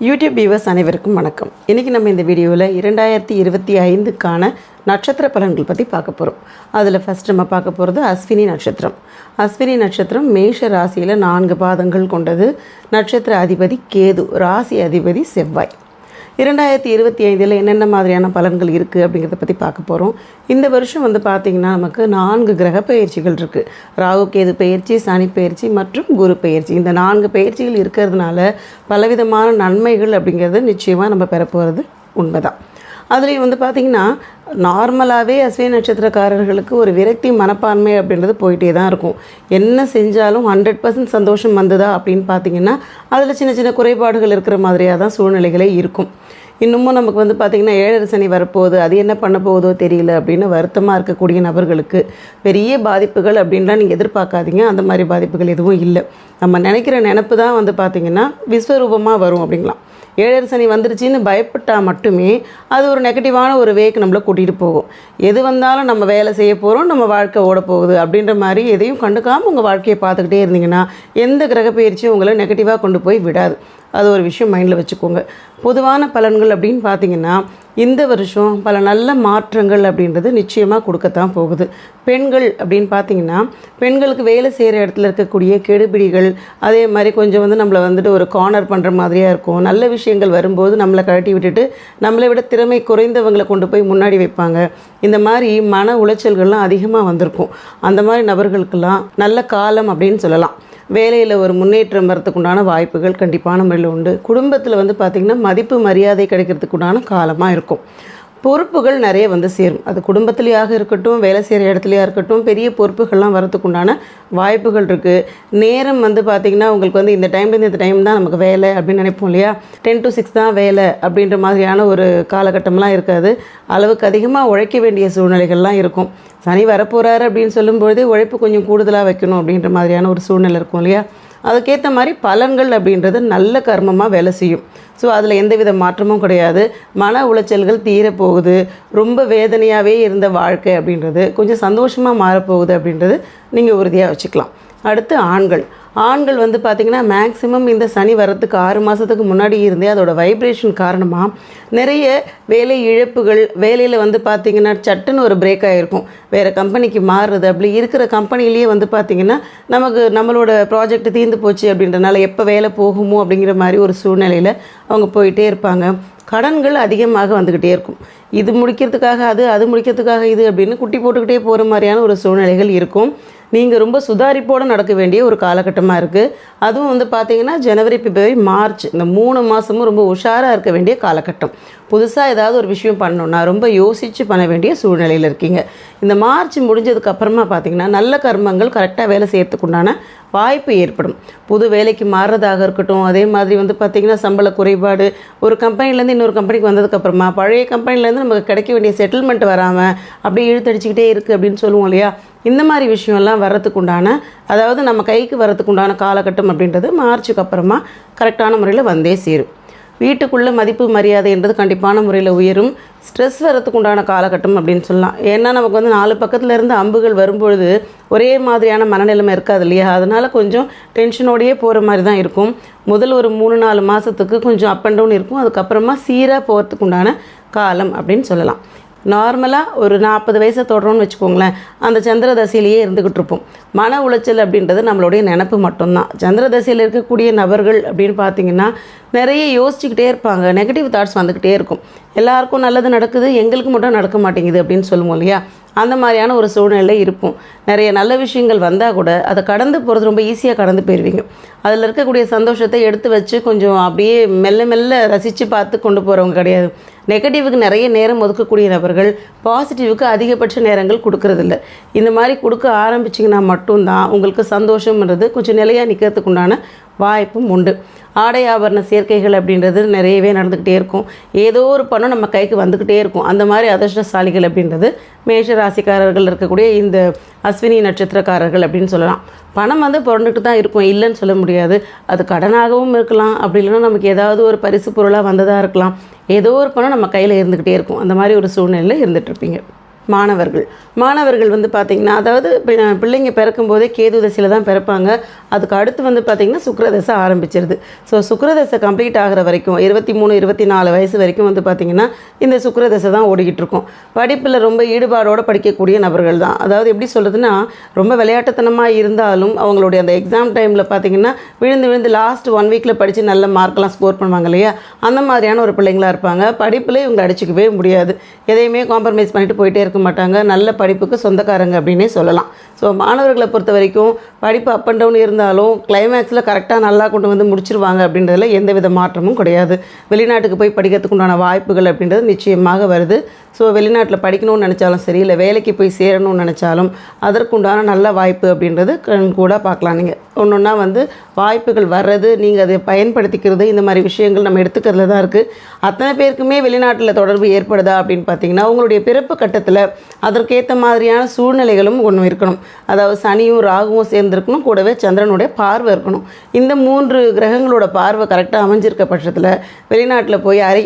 YouTube viewers அனைவருக்கும் வணக்கம். இன்றைக்கி நம்ம இந்த வீடியோவில் இரண்டாயிரத்தி இருபத்தி ஐந்துக்கான நட்சத்திர பலன்கள் பற்றி பார்க்க போகிறோம் அதில் ஃபஸ்ட் நம்ம பார்க்க போகிறது அஸ்வினி நட்சத்திரம். அஸ்வினி நட்சத்திரம் மேஷ ராசியில் நான்கு பாதங்கள் கொண்டது. நட்சத்திர அதிபதி கேது ராசி அதிபதி செவ்வாய். இரண்டாயிரத்தி இருபத்தி ஐந்தில் என்னென்ன மாதிரியான பலன்கள் இருக்குது அப்படிங்கிறத பற்றி பார்க்க போகிறோம் இந்த வருஷம் வந்து பார்த்திங்கன்னா நமக்கு நான்கு கிரக பயிற்சிகள் இருக்குது ராகு கேது பயிற்சி சனி பயிற்சி மற்றும் குரு பயிற்சி. இந்த நான்கு பயிற்சிகள் இருக்கிறதுனால பலவிதமான நன்மைகள் அப்படிங்கிறது நிச்சயமாக நம்ம பெற போகிறது உண்மைதான். அதுலேயும் வந்து பார்த்திங்கன்னா நார்மலாகவே அஸ்வினி நட்சத்திரக்காரர்களுக்கு ஒரு விரக்தி மனப்பான்மை அப்படின்றது போயிட்டே தான் இருக்கும். என்ன செஞ்சாலும் ஹண்ட்ரட் பர்சன்ட் சந்தோஷம் வந்ததா அப்படின்னு பார்த்தீங்கன்னா அதில் சின்ன சின்ன குறைபாடுகள் இருக்கிற மாதிரியாக தான் சூழ்நிலைகளே இருக்கும். இன்னமும் நமக்கு வந்து பார்த்திங்கன்னா ஏழரை சனி வரப்போகுது அது என்ன பண்ண போகுதோ தெரியல அப்படின்னு வருத்தமாக இருக்கக்கூடிய நபர்களுக்கு பெரிய பாதிப்புகள் அப்படின்லாம் நீங்கள் எதிர்பார்க்காதீங்க. அந்த மாதிரி பாதிப்புகள் எதுவும் இல்லை. நம்ம நினைக்கிற நினப்பு தான் வந்து பார்த்திங்கன்னா விஸ்வரூபமாக வரும் அப்படிங்களாம் ஏழரை சனி வந்துருச்சுன்னு பயப்பட்டால் மட்டுமே அது ஒரு நெகட்டிவான ஒரு வேக்கு நம்மளை கூட்டிகிட்டு போகும். எது வந்தாலும் நம்ம வேலை செய்ய போகிறோம் நம்ம வாழ்க்கை ஓட போகுது அப்படின்ற மாதிரி எதையும் கண்டுக்காமல் உங்கள் வாழ்க்கையை பார்த்துக்கிட்டே இருந்தீங்கன்னா எந்த கிரக பயிற்சியும் உங்களை நெகட்டிவாக கொண்டு போய் விடாது. அது ஒரு விஷயம் மைண்டில் வச்சுக்கோங்க. பொதுவான பலன்கள் அப்படின்னு பார்த்தீங்கன்னா இந்த வருஷம் பல நல்ல மாற்றங்கள் அப்படின்றது நிச்சயமாக கொடுக்கத்தான் போகுது. பெண்கள் அப்படின்னு பார்த்தீங்கன்னா பெண்களுக்கு வேலை செய்கிற இடத்துல இருக்கக்கூடிய கெடுபிடிகள் அதே மாதிரி கொஞ்சம் வந்து நம்மளை வந்துட்டு ஒரு கார்னர் பண்ணுற மாதிரியாக இருக்கும். நல்ல விஷயங்கள் வரும்போது நம்மளை கழட்டி விட்டுட்டு நம்மளை விட திறமை குறைந்தவங்களை கொண்டு போய் முன்னாடி வைப்பாங்க. இந்த மாதிரி மன உளைச்சல்கள்லாம் அதிகமாக வந்திருக்கும். அந்த மாதிரி நபர்களுக்கெல்லாம் நல்ல காலம் அப்படின்னு சொல்லலாம். வேலையில் ஒரு முன்னேற்றம் வரத்துக்கு உண்டான வாய்ப்புகள் கண்டிப்பான முறையில் உண்டு. குடும்பத்தில் வந்து பார்த்திங்கன்னா மதிப்பு மரியாதை கிடைக்கிறதுக்குண்டான காலமாக இருக்கும். பொறுப்புகள் நிறைய வந்து சேரும். அது குடும்பத்துலேயாக இருக்கட்டும் வேலை செய்கிற இடத்துலையாக இருக்கட்டும் பெரிய பொறுப்புகள்லாம் வரதுக்கு உண்டான வாய்ப்புகள் இருக்குது நேரம் வந்து பார்த்திங்கன்னா உங்களுக்கு வந்து இந்த டைம்லேருந்து இந்த டைம் தான் நமக்கு வேலை அப்படின்னு நினைப்போம் இல்லையா? டென் டு சிக்ஸ் தான் வேலை அப்படின்ற மாதிரியான ஒரு காலகட்டம்லாம் இருக்காது. அளவுக்கு அதிகமாக உழைக்க வேண்டிய சூழ்நிலைகள்லாம் இருக்கும். சனி வரப்போகிறாரு அப்படின்னு சொல்லும்பொழுதே உழைப்பு கொஞ்சம் கூடுதலாக வைக்கணும் அப்படின்ற மாதிரியான ஒரு சூழ்நிலை இருக்கும் இல்லையா? அதுக்கேற்ற மாதிரி பலன்கள் அப்படின்றது நல்ல கர்மமாக வேலை செய்யும். ஸோ அதில் எந்தவித மாற்றமும் கிடையாது. மன உளைச்சல்கள் தீரப்போகுது. ரொம்ப வேதனையாகவே இருந்த வாழ்க்கை அப்படின்றது கொஞ்சம் சந்தோஷமாக மாறப்போகுது அப்படின்றது நீங்கள் உறுதியாக வச்சுக்கலாம். அடுத்து ஆண்கள். ஆண்கள் வந்து பார்த்திங்கன்னா மேக்ஸிமம் இந்த சனி வரத்துக்கு ஆறு மாதத்துக்கு முன்னாடி இருந்தே அதோடய வைப்ரேஷன் காரணமாக நிறைய வேலை இழப்புகள் வேலையில் வந்து பார்த்திங்கன்னா சட்டுன்னு ஒரு பிரேக் ஆகிருக்கும் வேறு கம்பெனிக்கு மாறுறது அப்படி இருக்கிற கம்பெனிலேயே வந்து பார்த்திங்கன்னா நமக்கு நம்மளோட ப்ராஜெக்ட் தீர்ந்து போச்சு அப்படின்றனால எப்போ வேலை போகுமோ அப்படிங்கிற மாதிரி ஒரு சூழ்நிலையில் அவங்க போயிட்டே இருப்பாங்க. கடன்கள் அதிகமாக வந்துக்கிட்டே இருக்கும். இது முடிக்கிறதுக்காக அது அது முடிக்கிறதுக்காக இது அப்படின்னு குட்டி போட்டுக்கிட்டே போகிற மாதிரியான ஒரு சூழ்நிலைகள் இருக்கும். நீங்கள் ரொம்ப சுதாரிப்போடு நடக்க வேண்டிய ஒரு காலகட்டமாக இருக்குது அதுவும் வந்து பார்த்தீங்கன்னா ஜனவரி பிப்ரவரி மார்ச் இந்த மூணு மாதமும் ரொம்ப உஷாராக இருக்க வேண்டிய காலகட்டம். புதுசாக ஏதாவது ஒரு விஷயம் பண்ணணுன்னா ரொம்ப யோசித்து பண்ண வேண்டிய சூழ்நிலையில் இருக்கீங்க. இந்த மார்ச் முடிஞ்சதுக்கு அப்புறமா பார்த்தீங்கன்னா நல்ல கர்மங்கள் கரெக்டாக வேலை செய்யறதுக்கு உண்டான வாய்ப்பு ஏற்படும். புது வேலைக்கு மாறுறதாக இருக்கட்டும் அதே மாதிரி வந்து பார்த்திங்கன்னா சம்பள குறைபாடு ஒரு கம்பெனிலேருந்து இன்னொரு கம்பெனிக்கு வந்ததுக்கப்புறமா பழைய கம்பெனிலேருந்து நமக்கு கிடைக்க வேண்டிய செட்டில்மெண்ட் வராமல் அப்படியே இழுத்தடிச்சிக்கிட்டே இருக்குது அப்படின்னு சொல்லுவோம் இல்லையா? இந்த மாதிரி விஷயம்லாம் வர்றதுக்கு உண்டான அதாவது நம்ம கைக்கு வர்றதுக்கு உண்டான காலகட்டம் அப்படின்றது மார்ச்சுக்கு அப்புறமா கரெக்டான முறையில் வந்தே சேரும். வீட்டுக்குள்ளே மதிப்பு மரியாதை என்றது கண்டிப்பான முறையில் உயரும். ஸ்ட்ரெஸ் வரத்துக்கு உண்டான காலகட்டம் அப்படின்னு சொல்லலாம். ஏன்னா நமக்கு வந்து நாலு பக்கத்தில் இருந்து அம்புகள் வரும்பொழுது ஒரே மாதிரியான மனநிலைமை இருக்காது இல்லையா? அதனால் கொஞ்சம் டென்ஷனோடையே போகிற மாதிரி தான் இருக்கும். முதல் ஒரு மூணு நாலு மாதத்துக்கு கொஞ்சம் அப் அண்ட் டவுன் இருக்கும். அதுக்கப்புறமா சீராக போகிறதுக்கு உண்டான காலம் அப்படின்னு சொல்லலாம். நார்மலாக ஒரு நாற்பது வயசை தொடுறோன்னு வச்சுக்கோங்களேன். அந்த சந்திர தசையிலேயே இருந்துக்கிட்டு இருப்போம். மன உளைச்சல் அப்படின்றது நம்மளுடைய நினப்பு மட்டும்தான். சந்திர தசையில் இருக்கக்கூடிய நபர்கள் அப்படின்னு பார்த்தீங்கன்னா நிறைய யோசிச்சுக்கிட்டே இருப்பாங்க. நெகட்டிவ் தாட்ஸ் வந்துக்கிட்டே இருக்கும். எல்லாருக்கும் நல்லது நடக்குது எங்களுக்கு மட்டும் நடக்க மாட்டேங்குது அப்படின்னு சொல்லுவோம் இல்லையா? அந்த மாதிரியான ஒரு சூழ்நிலை இருப்போம். நிறைய நல்ல விஷயங்கள் வந்தால் கூட அதை கடந்து போகிறது ரொம்ப ஈஸியாக கடந்து போயிடுவீங்க அதில் இருக்கக்கூடிய சந்தோஷத்தை எடுத்து வச்சு கொஞ்சம் அப்படியே மெல்ல மெல்ல ரசித்து பார்த்து கொண்டு போகிறவங்க கிடையாது. நெகட்டிவுக்கு நிறைய நேரம் ஒதுக்கக்கூடிய நபர்கள் பாசிட்டிவுக்கு அதிகபட்ச நேரங்கள் கொடுக்கறதில்ல. இந்த மாதிரி கொடுக்க ஆரம்பிச்சிங்கன்னா மட்டும்தான் உங்களுக்கு சந்தோஷம்ன்றது கொஞ்சம் நிலையாக நிற்கிறதுக்கு உண்டான வாய்ப்பும் உண்டு. ஆடை ஆபரண சேர்க்கைகள் அப்படின்றது நிறையவே நடந்துக்கிட்டே இருக்கும். ஏதோ ஒரு பணம் நம்ம கைக்கு வந்துக்கிட்டே இருக்கும். அந்த மாதிரி அதிர்ஷ்டசாலிகள் அப்படின்றது மேஷ ராசிக்காரர்கள் இருக்கக்கூடிய இந்த அஸ்வினி நட்சத்திரக்காரர்கள் அப்படின்னு சொல்லலாம். பணம் வந்து புரண்டுட்டு தான் இருக்கும். இல்லைன்னு சொல்ல முடியாது. அது கடனாகவும் இருக்கலாம். அப்படி இல்லைன்னா நமக்கு ஏதாவது ஒரு பரிசு பொருளாக வந்ததாக இருக்கலாம். ஏதோ ஒரு பணம் நம்ம கையில் இருந்துக்கிட்டே இருக்கும். அந்த மாதிரி ஒரு சூழ்நிலையில் இருந்துகிட்ருப்பீங்க மாணவர்கள். மாணவர்கள் வந்து பார்த்திங்கன்னா அதாவது பிள்ளைங்க பிறக்கும் போதே கேது தசையில் தான் பிறப்பாங்க. அதுக்கு அடுத்து வந்து பார்த்திங்கன்னா சுக்கரதசை ஆரம்பிச்சிருது. ஸோ சுக்கரதசை கம்ப்ளீட் ஆகிற வரைக்கும் இருபத்தி மூணு இருபத்தி நாலு வயசு வரைக்கும் வந்து பார்த்திங்கன்னா இந்த சுக்கரதசை தான் ஓடிக்கிட்டு இருக்கும் படிப்பில் ரொம்ப ஈடுபாடோடு படிக்கக்கூடிய நபர்கள் தான். அதாவது எப்படி சொல்கிறதுனா ரொம்ப விளையாட்டுத்தனமாக இருந்தாலும் அவங்களுடைய அந்த எக்ஸாம் டைமில் பார்த்திங்கன்னா விழுந்து விழுந்து லாஸ்ட் ஒன் வீக்கில் படித்து நல்ல மார்க்கெலாம் ஸ்கோர் பண்ணுவாங்க இல்லையா? அந்த மாதிரியான ஒரு பிள்ளைங்களா இருப்பாங்க. படிப்பில் இவங்க அடிச்சிக்கவே முடியாது. எதையுமே காம்ப்ரமைஸ் பண்ணிட்டு போயிட்டே இருக்க மாட்டாங்க நல்ல படிப்புக்கு சொந்தக்காரங்க அப்படின்னே சொல்லலாம். ஸோ மாணவர்களை பொறுத்த வரைக்கும் படிப்பு அப் அண்ட் டவுன் இருந்தாலும் கிளைமேக்ஸில் கரெக்டாக நல்லா கொண்டு வந்து முடிச்சிருவாங்க அப்படின்றதுல எந்த வித மாற்றமும் கிடையாது. வெளிநாட்டுக்கு போய் படிக்கிறதுக்கு உண்டான வாய்ப்புகள் அப்படின்றது நிச்சயமாக வருது. ஸோ வெளிநாட்டில் படிக்கணும்னு நினச்சாலும் சரி இல்லை வேலைக்கு போய் சேரணும்னு நினச்சாலும் அதற்குண்டான நல்ல வாய்ப்பு அப்படின்றது கண் கூட பார்க்கலாம் நீங்கள் ஒன்று ஒன்றா வந்து வாய்ப்புகள் வர்றது நீங்கள் அதை பயன்படுத்திக்கிறது இந்த மாதிரி விஷயங்கள் நம்ம எடுத்துக்கிறதுல தான் இருக்குது அத்தனை பேருக்குமே வெளிநாட்டில் தொடர்பு ஏற்படுதா அப்படின்னு பார்த்தீங்கன்னா உங்களுடைய பிறப்பு கட்டத்தில் அதற்கேற்ற மாதிரியான சூழ்நிலைகளும் ஒன்று இருக்கணும். அதாவது சனியும் ராகுவும் சேர்ந்துருக்கணும் கூடவே சந்திரனுடைய பார்வை இருக்கணும். இந்த மூன்று கிரகங்களோட பார்வை கரெக்டாக அமைஞ்சிருக்க பட்சத்தில் வெளிநாட்டில் போய் அரை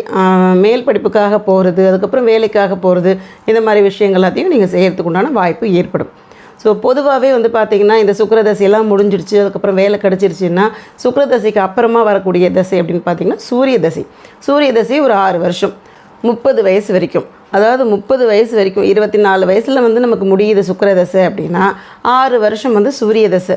மேல் படிப்புக்காக போகிறது அதுக்கப்புறம் வேலைக்காக போகிறது இந்த மாதிரி விஷயங்கள் எல்லாத்தையும் நீங்கள் செய்கிறதுக்கு உண்டான வாய்ப்பு ஏற்படும். ஸோ பொதுவாகவே வந்து பார்த்திங்கன்னா இந்த சுக்கிரதசையெல்லாம் முடிஞ்சிடுச்சு அதுக்கப்புறம் வேலை கிடச்சிருச்சுன்னா சுக்கிரதசைக்கு அப்புறமா வரக்கூடிய தசை அப்படின்னு பார்த்தீங்கன்னா சூரிய தசை. சூரிய தசை ஒரு ஆறு வருஷம் முப்பது வயசு வரைக்கும். அதாவது முப்பது வயசு வரைக்கும் இருபத்தி நாலு வயசில் வந்து நமக்கு முடியுது சுக்கிரதசை அப்படின்னா ஆறு வருஷம் வந்து சூரிய தசை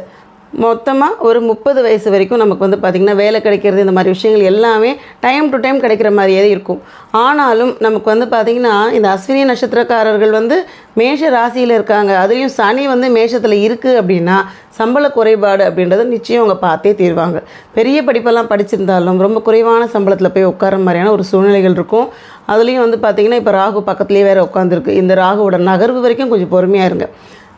மொத்தமாக ஒரு முப்பது வயசு வரைக்கும் நமக்கு வந்து பார்த்திங்கன்னா வேலை கிடைக்கிறது இந்த மாதிரி விஷயங்கள் எல்லாமே டைம் டு டைம் கிடைக்கிற மாதிரியே இருக்கும். ஆனாலும் நமக்கு வந்து பார்த்திங்கன்னா இந்த அஸ்வினி நட்சத்திரக்காரர்கள் வந்து மேஷ ராசியில் இருக்காங்க. அதுலேயும் சனி வந்து மேஷத்தில் இருக்குது அப்படின்னா சம்பள குறைபாடு அப்படின்றத நிச்சயம் அவங்க பார்த்தே தீர்வாங்க. பெரிய படிப்பெல்லாம் படிச்சிருந்தாலும் ரொம்ப குறைவான சம்பளத்தில் போய் உட்கார மாதிரியான ஒரு சூழ்நிலைகள் இருக்கும். அதுலேயும் வந்து பார்த்திங்கன்னா இப்போ ராகு பக்கத்துலேயே வேறு உட்காந்துருக்கு இந்த ராகுவோட நகர்வு வரைக்கும் கொஞ்சம் பொறுமையாக இருங்க.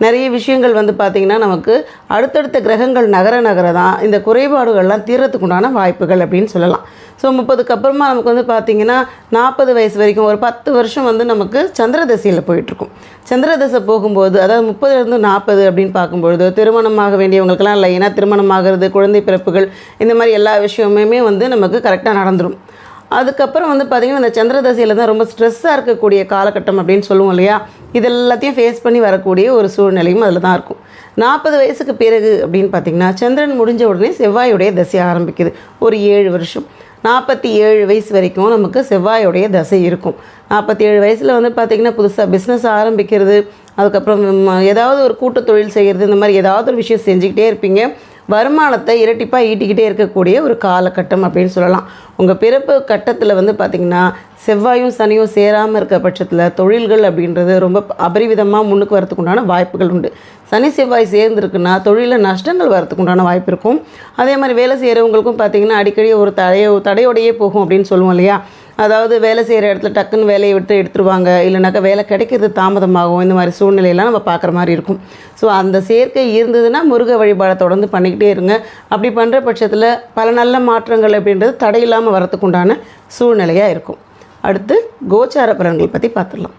நிறைய விஷயங்கள் வந்து பார்த்திங்கன்னா நமக்கு அடுத்தடுத்த கிரகங்கள் நகர நகர தான் இந்த குறைபாடுகள்லாம் தீரத்துக்குண்டான வாய்ப்புகள் அப்படின்னு சொல்லலாம். ஸோ முப்பதுக்கு அப்புறமா நமக்கு வந்து பார்த்திங்கன்னா நாற்பது வயசு வரைக்கும் ஒரு பத்து வருஷம் வந்து நமக்கு சந்திர தசையில் போயிட்டுருக்கும். சந்திர தசை போகும்போது அதாவது முப்பதுலேருந்து நாற்பது அப்படின்னு பார்க்கும்பொழுது திருமணமாக வேண்டியவங்களுக்கெல்லாம் இல்லை ஏன்னா திருமணம் திருமணமாகிறது குழந்தை பிறப்புகள் இந்த மாதிரி எல்லா விஷயமுமே வந்து நமக்கு கரெக்டாக நடந்துடும் அதுக்கப்புறம் வந்து பார்த்திங்கன்னா இந்த சந்திர தசையில் தான் ரொம்ப ஸ்ட்ரெஸ்ஸாக இருக்கக்கூடிய காலகட்டம் அப்படின்னு சொல்லுவோம் இல்லையா? இது எல்லாத்தையும் ஃபேஸ் பண்ணி வரக்கூடிய ஒரு சூழ்நிலையும் அதில் தான் இருக்கும். நாற்பது வயசுக்கு பிறகு அப்படின்னு பார்த்திங்கன்னா சந்திரன் முடிஞ்ச உடனே செவ்வாயுடைய தசை ஆரம்பிக்குது. ஒரு ஏழு வருஷம். நாற்பத்தி ஏழு வயசு வரைக்கும் நமக்கு செவ்வாயுடைய தசை இருக்கும். நாற்பத்தி ஏழு வயசில் வந்து பார்த்திங்கன்னா புதுசாக பிஸ்னஸ் ஆரம்பிக்கிறது அதுக்கப்புறம் ஏதாவது ஒரு கூட்டு தொழில் செய்கிறது இந்த மாதிரி ஏதாவது ஒரு விஷயம் செஞ்சுக்கிட்டே இருப்பீங்க. வருமானத்தை இரட்டிப்பாக ஈட்டிக்கிட்டே இருக்கக்கூடிய ஒரு காலகட்டம் அப்படின்னு சொல்லலாம். உங்கள் பிறப்பு கட்டத்தில் வந்து பார்த்திங்கன்னா செவ்வாயும் சனியும் சேராமல் இருக்க பட்சத்தில் தொழில்கள் அப்படின்றது ரொம்ப அபரிவிதமாக முன்னுக்கு வரத்துக்குண்டான உண்டான வாய்ப்புகள் உண்டு. சனி செவ்வாய் சேர்ந்துருக்குன்னா தொழிலில் நஷ்டங்கள் வரதுக்கு உண்டான வாய்ப்பு இருக்கும். அதே மாதிரி வேலை செய்கிறவங்களுக்கும் பார்த்திங்கன்னா அடிக்கடி ஒரு தடையோ தடையோடையே போகும் அப்படின்னு சொல்லுவோம் இல்லையா? அதாவது வேலை செய்கிற இடத்துல டக்குன்னு வேலையை விட்டு எடுத்துருவாங்க. இல்லைனாக்கா வேலை கிடைக்கிறது தாமதமாகும். இந்த மாதிரி சூழ்நிலையெல்லாம் நம்ம பார்க்குற மாதிரி இருக்கும். ஸோ அந்த சேர்க்கை இருந்ததுன்னா முருக வழிபாடை தொடர்ந்து பண்ணிக்கிட்டே இருங்க. அப்படி பண்ணுற பட்சத்தில் பல நல்ல மாற்றங்கள் அப்படின்றது தடையில்லாமல் வரத்துக்கு உண்டான சூழ்நிலையாக இருக்கும். அடுத்து கோச்சார பலன்கள் பற்றி பார்த்துடலாம்.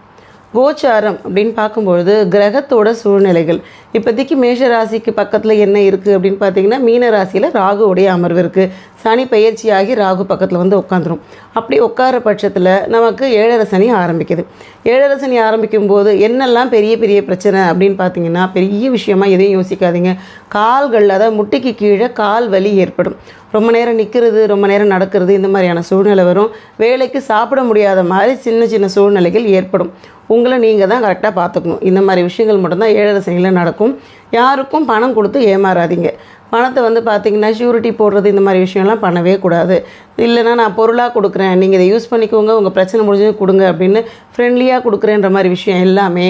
கோச்சாரம் அப்படின்னு பார்க்கும்பொழுது கிரகத்தோட சூழ்நிலைகள். இப்போதைக்கு மேஷ ராசிக்கு பக்கத்தில் என்ன இருக்குது அப்படின்னு பார்த்தீங்கன்னா மீன ராசியில் ராகுவுடைய அமர்வு இருக்குது சனி பயிற்சியாகி ராகு பக்கத்தில் வந்து உட்காந்துரும். அப்படி உட்கார பட்சத்தில் நமக்கு ஏழரை சனி ஆரம்பிக்குது. ஏழரை சனி ஆரம்பிக்கும் போது என்னெல்லாம் பெரிய பெரிய பிரச்சனை அப்படின்னு பார்த்தீங்கன்னா பெரிய விஷயமா எதையும் யோசிக்காதீங்க. கால்கள் அதாவது முட்டிக்கு கீழே கால் வலி ஏற்படும். ரொம்ப நேரம் நிற்கிறது ரொம்ப நேரம் நடக்கிறது இந்த மாதிரியான சூழ்நிலை வரும். வேலைக்கு சாப்பிட முடியாத மாதிரி சின்ன சின்ன சூழ்நிலைகள் ஏற்படும். உங்களை நீங்கள் தான் கரெக்டாக பார்த்துக்கணும் இந்த மாதிரி விஷயங்கள் மட்டும்தான் ஏழரை சனியில் நடக்கும். யாருக்கும் பணம் கொடுத்து ஏமாறாதீங்க. பணத்தை வந்து பார்த்தீங்கன்னா ஷூரிட்டி போடுறது இந்த மாதிரி விஷயம்லாம் பண்ணவே கூடாது. இல்லைன்னா நான் பொருளாக கொடுக்குறேன். நீங்கள் இதை யூஸ் பண்ணிக்கோங்க உங்கள் பிரச்சனை முடிஞ்சது கொடுங்க அப்படின்னு ஃப்ரெண்ட்லியாக கொடுக்குறேன்ற மாதிரி விஷயம் எல்லாமே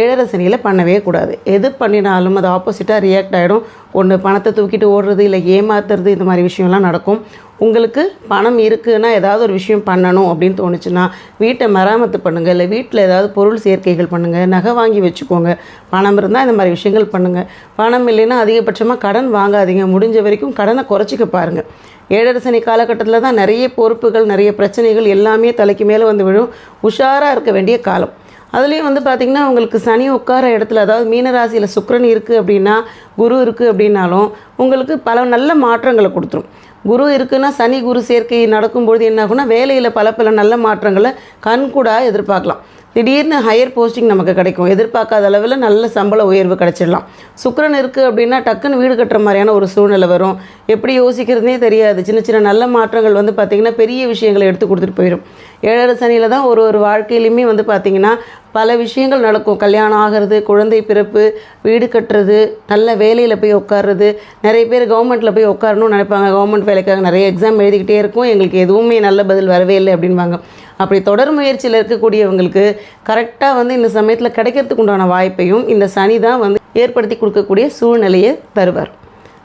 ஏழரை சனியில் பண்ணவே கூடாது. எது பண்ணினாலும் அது ஆப்போசிட்டாக ரியாக்ட் ஆகிடும் ஒன்று பணத்தை தூக்கிட்டு ஓடுறது இல்லை ஏமாத்துறது இந்த மாதிரி விஷயம்லாம் நடக்கும். உங்களுக்கு பணம் இருக்குன்னா ஏதாவது ஒரு விஷயம் பண்ணணும் அப்படின்னு தோணுச்சுன்னா வீட்டை மராமத்து பண்ணுங்கள் இல்லை வீட்டில் ஏதாவது பொருள் சேர்க்கைகள் பண்ணுங்கள் நகை வாங்கி வச்சுக்கோங்க பணம் இருந்தால் இந்த மாதிரி விஷயங்கள் பண்ணுங்கள் பணம் இல்லைன்னா அதிகபட்சமாக கடன் வாங்காதீங்க. முடிஞ்ச வரைக்கும் கடனை குறைச்சிக்க பாருங்கள் ஏழரசனி காலகட்டத்தில் தான் நிறைய பொறுப்புகள் நிறைய பிரச்சனைகள் எல்லாமே தலைக்கு மேலே வந்து விழும். உஷாராக இருக்க வேண்டிய காலம். அதுலேயும் வந்து பார்த்திங்கன்னா உங்களுக்கு சனி உட்கார இடத்துல அதாவது மீனராசியில் சுக்கிரன் இருக்குது அப்படின்னா குரு இருக்குது அப்படின்னாலும் உங்களுக்கு பல நல்ல மாற்றங்களை கொடுத்துரும். குரு இருக்குன்னா சனி குரு சேர்க்கை நடக்கும்பொழுது என்ன ஆகும்னா வேலையில் பல பல நல்ல மாற்றங்களை கண்கூடாக எதிர்பார்க்கலாம். திடீர்னு ஹையர் போஸ்டிங் நமக்கு கிடைக்கும். எதிர்பார்க்காத அளவில் நல்ல சம்பள உயர்வு கிடைச்சிடலாம். சுக்கிரன் இருக்குது அப்படின்னா டக்குன்னு வீடு கட்டுற மாதிரியான ஒரு சூழ்நிலை வரும். எப்படி யோசிக்கிறதுனே தெரியாது. சின்ன சின்ன நல்ல மாற்றங்கள் வந்து பார்த்திங்கன்னா பெரிய விஷயங்களை எடுத்து கொடுத்துட்டு போயிடும் ஏழரை சனியில் தான் ஒரு ஒரு வாழ்க்கையிலையுமே வந்து பார்த்திங்கன்னா பல விஷயங்கள் நடக்கும். கல்யாணம் ஆகிறது குழந்தை பிறப்பு வீடு கட்டுறது நல்ல வேலையில் போய் உட்கார்றது. நிறைய பேர் கவர்மெண்ட்டில் போய் உட்காரணும்னு நினைப்பாங்க. கவர்மெண்ட் வேலைக்காக நிறைய எக்ஸாம் எழுதிக்கிட்டே இருக்கும். எங்களுக்கு எதுவுமே நல்ல பதில் வரவே இல்லை அப்படின்பாங்க. அப்படி தொடர் முயற்சியில் இருக்கக்கூடியவங்களுக்கு கரெக்டாக வந்து இந்த சமயத்தில் கிடைக்கிறதுக்கு உண்டான வாய்ப்பையும் இந்த சனி தான் வந்து ஏற்படுத்தி கொடுக்கக்கூடிய சூழ்நிலையை தருவார்.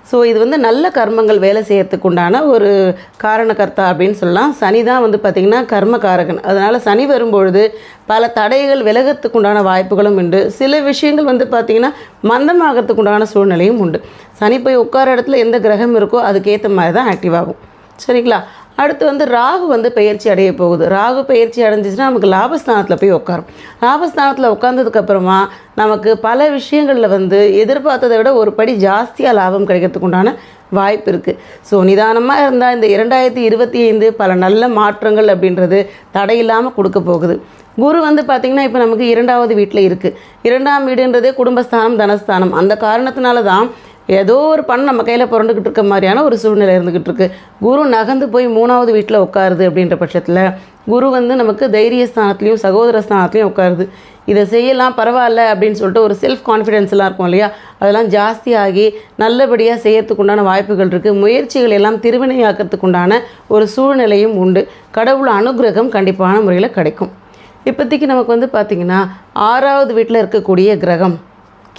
ஸோ இது வந்து நல்ல கர்மங்கள் வேலை செய்யறதுக்கு உண்டான ஒரு காரணகர்த்தா அப்படின்னு சொல்லலாம். சனி தான் வந்து பார்த்திங்கன்னா கர்மகாரகன் அதனால் சனி வரும்பொழுது பல தடைகள் விலகத்துக்கு உண்டான வாய்ப்புகளும் உண்டு. சில விஷயங்கள் வந்து பார்த்திங்கன்னா மந்தமாகறதுக்கு உண்டான சூழ்நிலையும் உண்டு. சனி போய் உட்கார இடத்துல எந்த கிரகம் இருக்கோ அதுக்கேற்ற மாதிரி தான் ஆக்டிவ் ஆகும். சரிங்களா? அடுத்து வந்து ராகு வந்து பயிற்சி அடைய போகுது. ராகு பயிற்சி அடைஞ்சிச்சுன்னா நமக்கு லாபஸ்தானத்தில் போய் உட்காரும் லாபஸ்தானத்தில் உட்காந்ததுக்கப்புறமா நமக்கு பல விஷயங்களில் வந்து எதிர்பார்த்ததை விட ஒரு படி ஜாஸ்தியாக லாபம் கிடைக்கிறதுக்கு உண்டான வாய்ப்பு இருக்குது ஸோ நிதானமாக இருந்தால் இந்த இரண்டாயிரத்தி இருபத்தி ஐந்து பல நல்ல மாற்றங்கள் அப்படின்றது தடையில்லாமல் கொடுக்க போகுது. குரு வந்து பார்த்திங்கன்னா இப்போ நமக்கு இரண்டாவது வீட்டில் இருக்குது இரண்டாம் வீடுன்றதே குடும்பஸ்தானம் தனஸ்தானம். அந்த காரணத்தினால தான் ஏதோ ஒரு பணம் நம்ம கையில் புரண்டுக்கிட்டு இருக்க மாதிரியான ஒரு சூழ்நிலை இருந்துக்கிட்டு இருக்கு. குரு நகர்ந்து போய் மூணாவது வீட்டில் உட்காருது அப்படின்ற பட்சத்தில் குரு வந்து நமக்கு தைரிய ஸ்தானத்துலேயும் சகோதர ஸ்தானத்துலேயும் உட்காருது. இதை செய்யலாம் பரவாயில்ல அப்படின்னு சொல்லிட்டு ஒரு செல்ஃப் கான்ஃபிடென்ஸ்லாம் இருக்கும் இல்லையா? அதெல்லாம் ஜாஸ்தியாகி நல்லபடியாக செய்யறதுக்கு உண்டான வாய்ப்புகள் இருக்குது முயற்சிகள் எல்லாம் திருவினையாக்கிறதுக்கு உண்டான ஒரு சூழ்நிலையும் உண்டு. கடவுள் அனுகிரகம் கண்டிப்பான முறையில் கிடைக்கும். இப்போதைக்கு நமக்கு வந்து பார்த்திங்கன்னா ஆறாவது வீட்டில் இருக்கக்கூடிய கிரகம்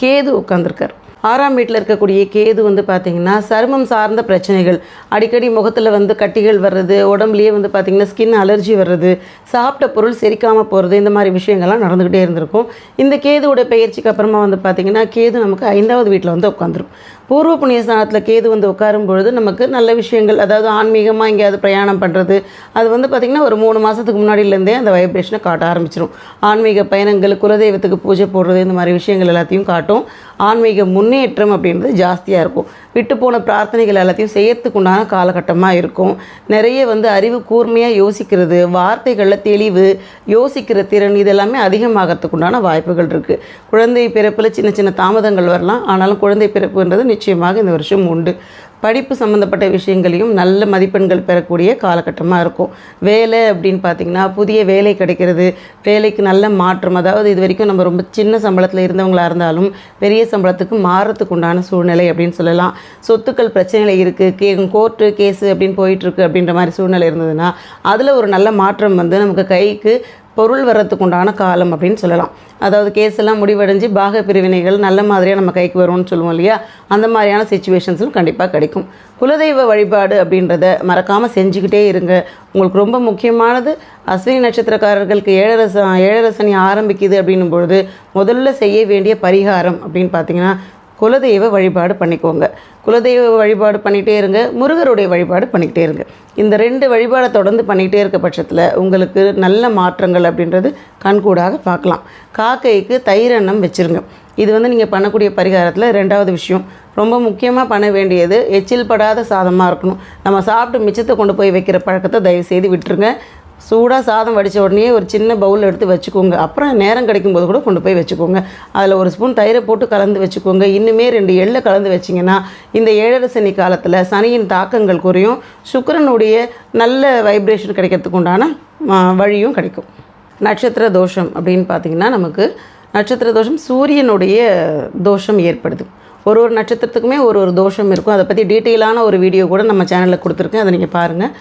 கேது உட்காந்துருக்கார் ஆறாம் வீட்டில் இருக்கக்கூடிய கேது வந்து பார்த்திங்கன்னா சருமம் சார்ந்த பிரச்சனைகள். அடிக்கடி முகத்தில் வந்து கட்டிகள் வர்றது உடம்புலேயே வந்து பார்த்திங்கன்னா ஸ்கின் அலர்ஜி வர்றது சாப்பிட்ட பொருள் செரிக்காமல் போகிறது இந்த மாதிரி விஷயங்கள்லாம் நடந்துக்கிட்டே இருந்திருக்கும். இந்த கேதுவோட பயிற்சிக்கு அப்புறமா வந்து பார்த்திங்கன்னா கேது நமக்கு ஐந்தாவது வீட்டில் வந்து உட்காந்துரும் பூர்வ புண்ணிய ஸ்தானத்தில் கேது வந்து உட்காரும் பொழுது நமக்கு நல்ல விஷயங்கள் அதாவது ஆன்மீகமாக எங்கேயாவது பிரயாணம் பண்ணுறது அது வந்து பார்த்திங்கன்னா ஒரு மூணு மாதத்துக்கு முன்னாடியிலேருந்தே அந்த வைப்ரேஷனை காட்ட ஆரம்பிச்சிடும் ஆன்மீக பயணங்கள் குலதெய்வத்துக்கு பூஜை போடுறது இந்த மாதிரி விஷயங்கள் எல்லாத்தையும் காட்டும். ஆன்மீக முன்னேற்றம் அப்படின்றது ஜாஸ்தியாக இருக்கும். விட்டு போன பிரார்த்தனைகள் எல்லாத்தையும் செய்யறதுக்குண்டான காலகட்டமாக இருக்கும். நிறைய வந்து அறிவு கூர்மையாக யோசிக்கிறது வார்த்தைகளில் தெளிவு யோசிக்கிற திறன் இதெல்லாமே அதிகமாகறதுக்கு உண்டான வாய்ப்புகள் இருக்குது குழந்தை பிறப்பில் சின்ன சின்ன தாமதங்கள் வரலாம். ஆனாலும் குழந்தை பிறப்புன்றது நிச்சயமாக இந்த வருஷம் உண்டு. படிப்பு சம்மந்தப்பட்ட விஷயங்களையும் நல்ல மதிப்பெண்கள் பெறக்கூடிய காலகட்டமாக இருக்கும். வேலை அப்படின்னு பார்த்திங்கன்னா புதிய வேலை கிடைக்கிறது. வேலைக்கு நல்ல மாற்றம் அதாவது இது வரைக்கும் நம்ம ரொம்ப சின்ன சம்பளத்தில் இருந்தவங்களாக இருந்தாலும் பெரிய சம்பளத்துக்கு மாறத்துக்கு உண்டான சூழ்நிலை அப்படின்னு சொல்லலாம். சொத்துக்கள் பிரச்சனைகள் இருக்குது கே கோர்ட்டு கேஸு அப்படின்னு போயிட்டுருக்கு அப்படின்ற மாதிரி சூழ்நிலை இருந்ததுன்னா அதில் ஒரு நல்ல மாற்றம் வந்து நமக்கு கைக்கு பொருள் வர்றதுக்கு உண்டான காலம் அப்படின்னு சொல்லலாம். அதாவது கேஸ் எல்லாம் முடிவடைஞ்சு பாக பிரிவினைகள் நல்ல மாதிரியாக நம்ம கைக்கு வரும்னு சொல்லுவோம் இல்லையா? அந்த மாதிரியான சுச்சுவேஷன்ஸும் கண்டிப்பாக கிடைக்கும். குலதெய்வ வழிபாடு அப்படின்றத மறக்காமல் செஞ்சுக்கிட்டே இருங்க. உங்களுக்கு ரொம்ப முக்கியமானது அஸ்வினி நட்சத்திரக்காரர்களுக்கு ஏழரச ஏழரசனி ஆரம்பிக்குது அப்படின்னும் பொழுது முதல்ல செய்ய வேண்டிய பரிகாரம் அப்படின்னு பார்த்தீங்கன்னா குலதெய்வ வழிபாடு பண்ணிக்கோங்க. குலதெய்வ வழிபாடு பண்ணிகிட்டே இருங்க. முருகருடைய வழிபாடு பண்ணிக்கிட்டே இருங்க. இந்த ரெண்டு வழிபாடை தொடர்ந்து பண்ணிக்கிட்டே இருக்க பட்சத்தில் உங்களுக்கு நல்ல மாற்றங்கள் அப்படின்றது கண்கூடாக பார்க்கலாம். காக்கைக்கு தயிரெண்ணம் வச்சுருங்க. இது வந்து நீங்கள் பண்ணக்கூடிய பரிகாரத்தில் ரெண்டாவது விஷயம். ரொம்ப முக்கியமாக பண்ண வேண்டியது எச்சில் படாத சாதமாக இருக்கணும். நம்ம சாப்பிட்டு மிச்சத்தை கொண்டு போய் வைக்கிற பழக்கத்தை தயவு செய்து விட்டுருங்க. சூடாக சாதம் வடித்த உடனே ஒரு சின்ன பவுல் எடுத்து வச்சுக்கோங்க. அப்புறம் நேரம் கிடைக்கும்போது கூட கொண்டு போய் வச்சுக்கோங்க. அதில் ஒரு ஸ்பூன் தயிரை போட்டு கலந்து வச்சுக்கோங்க. இன்னுமே ரெண்டு எள்ளை கலந்து வச்சிங்கன்னா இந்த ஏழரை சனி காலத்தில் சனியின் தாக்கங்கள் குறையும். சுக்கிரனுடைய நல்ல வைப்ரேஷன் கிடைக்கிறதுக்கு உண்டான வழியும் கிடைக்கும். நட்சத்திர தோஷம் அப்படின்னு பார்த்தீங்கன்னா நமக்கு நட்சத்திர தோஷம் சூரியனுடைய தோஷம் ஏற்படுது. ஒரு ஒரு நட்சத்திரத்துக்குமே ஒரு ஒரு தோஷம் இருக்கும். அதை பற்றி டீட்டெயிலான ஒரு வீடியோ கூட நம்ம சேனலில் கொடுத்துருக்கேன். அதை நீங்கள் பாருங்கள்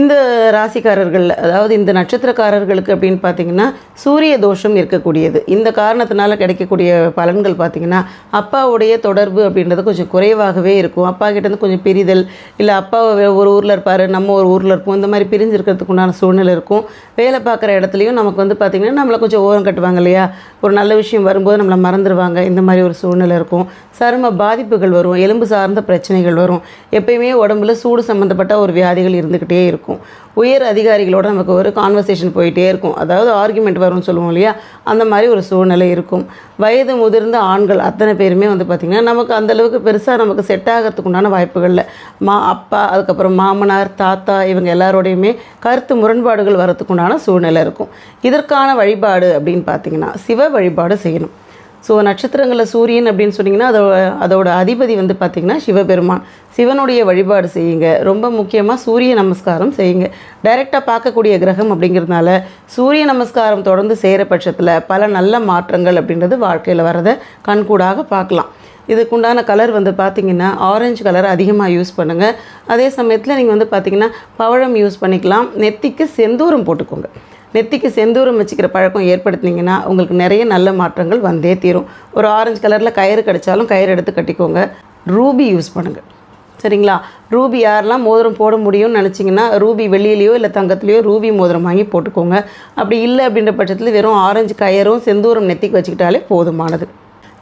இந்த ராசிக்காரர்கள் அதாவது இந்த நட்சத்திரக்காரர்களுக்கு அப்படின்னு பார்த்தீங்கன்னா சூரிய தோஷம் இருக்கக்கூடியது. இந்த காரணத்தினால கிடைக்கக்கூடிய பலன்கள் பார்த்தீங்கன்னா அப்பாவுடைய தொடர்பு அப்படின்றது கொஞ்சம் குறைவாகவே இருக்கும். அப்பா கிட்டேருந்து கொஞ்சம் பிரிதல் இல்லை அப்பாவை ஒரு ஊரில் இருப்பார் நம்ம ஒரு ஊரில் இருப்போம் இந்த மாதிரி பிரிஞ்சு உண்டான சூழ்நிலை இருக்கும். வேலை பார்க்குற இடத்துலையும் நமக்கு வந்து பார்த்திங்கன்னா நம்மளை கொஞ்சம் ஓரம் கட்டுவாங்க இல்லையா? ஒரு நல்ல விஷயம் வரும்போது நம்மளை மறந்துடுவாங்க இந்த மாதிரி ஒரு சூழ்நிலை இருக்கும். சரும பாதிப்புகள் வரும் எலும்பு சார்ந்த பிரச்சனைகள் வரும். எப்பயுமே உடம்புல சூடு சம்மந்தப்பட்ட ஒரு வியாதிகள் இருந்துக்கிட்டே இருக்கும். இருக்கும். உயர் அதிகாரிகளோட நமக்கு ஒரு கான்வர்சேஷன் போயிட்டே இருக்கும். அதாவது ஆர்குமெண்ட் வரும்னு சொல்லுவோம் இல்லையா? அந்த மாதிரி ஒரு சூழ்நிலை இருக்கும். வயது முதிர்ந்த ஆண்கள் அத்தனை பேருமே வந்து பார்த்திங்கன்னா நமக்கு அந்தளவுக்கு பெருசாக நமக்கு செட் ஆகிறதுக்கு உண்டான வாய்ப்புகளில் மா அப்பா அதுக்கப்புறம் மாமனார் தாத்தா இவங்க எல்லாரோடையுமே கருத்து முரண்பாடுகள் வரத்துக்குண்டான சூழ்நிலை இருக்கும். இதற்கான வழிபாடு அப்படின்னு பார்த்தீங்கன்னா சிவ வழிபாடு செய்யணும். ஸோ நட்சத்திரங்களில் சூரியன் அப்படின்னு சொன்னிங்கன்னா அதோட அதோட அதிபதி வந்து பார்த்திங்கன்னா சிவபெருமான். சிவனுடைய வழிபாடு செய்யுங்க. ரொம்ப முக்கியமாக சூரிய நமஸ்காரம் செய்யுங்க. டைரெக்டாக பார்க்கக்கூடிய கிரகம் அப்படிங்கிறதுனால சூரிய நமஸ்காரம் தொடர்ந்து செய்கிற பட்சத்தில் பல நல்ல மாற்றங்கள் அப்படின்றது வாழ்க்கையில் வரதை கண்கூடாக பார்க்கலாம். இதுக்குண்டான கலர் வந்து பார்த்திங்கன்னா ஆரஞ்சு கலர் அதிகமாக யூஸ் பண்ணுங்கள் அதே சமயத்தில் நீங்கள் வந்து பார்த்திங்கன்னா பவழம் யூஸ் பண்ணிக்கலாம். நெத்திக்கு செந்தூரம் போட்டுக்கோங்க. நெத்திக்கு செந்தூரம் வச்சுக்கிற பழக்கம் ஏற்படுத்தினீங்கன்னா உங்களுக்கு நிறைய நல்ல மாற்றங்கள் வந்தே தீரும். ஒரு ஆரஞ்சு கலரில் கயிறு கிடைச்சாலும் கயிறு எடுத்து கட்டிக்கோங்க. ரூபி யூஸ் பண்ணுங்கள் சரிங்களா? ரூபி யாரெல்லாம் மோதிரம் போட முடியும்னு நினச்சிங்கன்னா ரூபி வெள்ளியிலையோ இல்லை தங்கத்துலேயோ ரூபி மோதிரம் வாங்கி போட்டுக்கோங்க. அப்படி இல்லை அப்படின்ற பட்சத்தில் வெறும் ஆரஞ்சு கயரும் செந்தூரம் நெத்திக்கு வச்சுக்கிட்டாலே போதுமானது.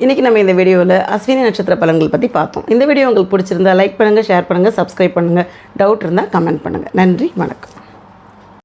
இன்றைக்கி நம்ம இந்த வீடியோவில் அஸ்வினி நட்சத்திர பலன்கள் பற்றி பார்த்தோம். இந்த வீடியோ உங்களுக்கு பிடிச்சிருந்தா லைக் பண்ணுங்கள் ஷேர் பண்ணுங்கள் சப்ஸ்கிரைப் பண்ணுங்கள் டவுட் இருந்தால் கமெண்ட் பண்ணுங்கள் நன்றி வணக்கம்.